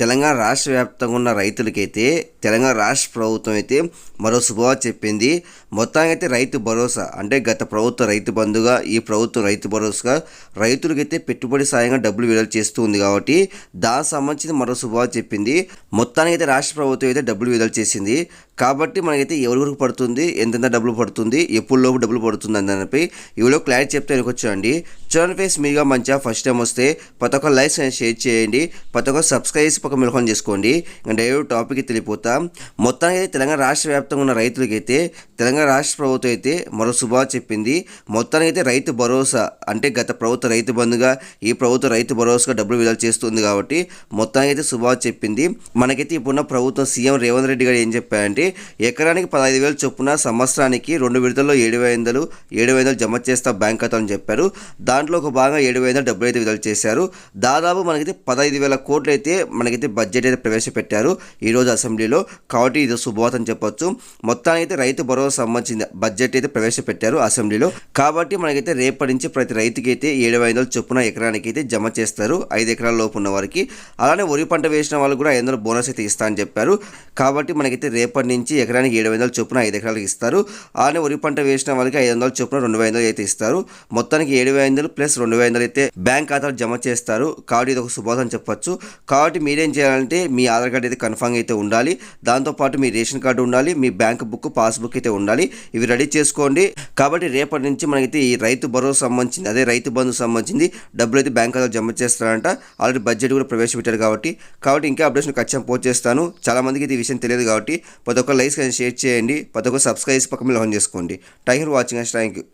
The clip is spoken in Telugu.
తెలంగాణ రాష్ట్ర వ్యాప్తంగా ఉన్న రైతులకైతే తెలంగాణ రాష్ట్ర ప్రభుత్వం అయితే మరో శుభవార్త చెప్పింది. మొత్తానికి అయితే రైతు భరోసా అంటే గత ప్రభుత్వ రైతు బంధుగా ఈ ప్రభుత్వం రైతు భరోసాగా రైతులకైతే పెట్టుబడి సాయంగా డబ్బులు విడుదల చేస్తూ ఉంది కాబట్టి దానికి సంబంధించి మరో శుభవార్త చెప్పింది. మొత్తానికి అయితే రాష్ట్ర ప్రభుత్వం అయితే డబ్బులు విడుదల చేసింది. కాబట్టి మనకైతే ఎవరి పడుతుంది ఎంతెంత డబ్బులు పడుతుంది ఎప్పుడులోపు డబ్బులు పడుతుంది అని దానిపై ఇవిలో క్లారిటీ చెప్తే వెనుకొచ్చండి చూడండి ఫేస్ మీగా మంచిగా ఫస్ట్ టైం వస్తే ప్రతి ఒక్క లైక్స్ షేర్ చేయండి. ప్రతి ఒక్క సబ్స్క్రైబ్ పక్క మిలకొని చేసుకోండి. ఇంకా డైరెక్ట్ టాపిక్కి తెలిపోతాం మొత్తానికి అయితే తెలంగాణ రాష్ట్ర వ్యాప్తంగా ఉన్న రైతులకైతే తెలంగాణ రాష్ట్ర ప్రభుత్వం అయితే మరో శుభా చెప్పింది. మొత్తానికి అయితే రైతు భరోసా అంటే గత ప్రభుత్వ రైతు బంధుగా ఈ ప్రభుత్వ రైతు భరోసాగా డబ్బులు విడుదల చేస్తుంది కాబట్టి మొత్తానికి అయితే శుభా చెప్పింది. మనకైతే ఇప్పుడున్న ప్రభుత్వం సీఎం రేవంత్ రెడ్డి గారు ఏం చెప్పారంటే ఎకరానికి పదహైదు వేలు చొప్పున సంవత్సరానికి రెండు విడతల్లో ఏడు వందలు ఏడు వందలు జమ చేస్తా బ్యాంక్ ఖాతా అని చెప్పారు. దాంట్లో ఒక భాగంగా ఏడు వందలు డబ్బులు అయితే విడుదల చేశారు. దాదాపు మనకైతే పదహైదు వేల కోట్లు అయితే అయితే బడ్జెట్ అయితే ప్రవేశపెట్టారు. ఈరోజు అసెంబ్లీలో కాబట్టి ఇది శుభవార్త అని చెప్పొచ్చు. మొత్తానికి అయితే రైతు భరోసా సంబంధించిన బడ్జెట్ అయితే ప్రవేశపెట్టారు అసెంబ్లీలో. కాబట్టి మనకైతే రేపటి నుంచి ప్రతి రైతుకి అయితే ఏడు వందలు చొప్పున ఎకరానికి అయితే జమ చేస్తారు. ఐదు ఎకరాల లోపు ఉన్న వారికి. అలానే వరి పంట వేసిన వాళ్ళకి కూడా ఐదు వందలు బోనస్ అయితే ఇస్తా అని చెప్పారు. కాబట్టి మనకైతే రేపటి నుంచి ఎకరానికి ఏడు వందల చొప్పున ఐదు ఎకరాలకు ఇస్తారు. అలానే వరి పంట వేసిన వాళ్ళకి ఐదు వందల చొప్పున రెండు వందలు అయితే ఇస్తారు. మొత్తానికి ఏడు వందలు ప్లస్ రెండు వందలు అయితే బ్యాంక్ ఖాతాలు జమ చేస్తారు. కాబట్టి ఇది ఒక శుభోదం చెప్పొచ్చు. కాబట్టి మీరే చేయాలంటే మీ ఆధార్ కార్డ్ అయితే కన్ఫామ్ అయితే ఉండాలి. దాంతోపాటు మీ రేషన్ కార్డు ఉండాలి మీ బ్యాంక్ బుక్ పాస్బుక్ అయితే ఉండాలి. ఇవి రెడీ చేసుకోండి. కాబట్టి రేపటి నుంచి మనకైతే ఈ రైతు భరోసా సంబంధించింది అదే రైతు బంధు సంబంధించింది డబ్బులు అయితే బ్యాంక్ ఖాతాలు జమ చేస్తారంట. ఆల్రెడీ బడ్జెట్ కూడా ప్రవేశపెట్టారు కాబట్టి. కాబట్టి ఇంకా అప్డేషన్ ఖచ్చితంగా పోస్ట్ చేస్తాను. చాలా మందికి ఇది ఈ విషయం తెలియదు కాబట్టి. ప్రతి ఒక్క లైక్స్ షేర్ చేయండి. ప్రతి ఒక్క సబ్స్క్రైబ్ పక్కన ఆన్ చేసుకోండి. Thank you watching thank you.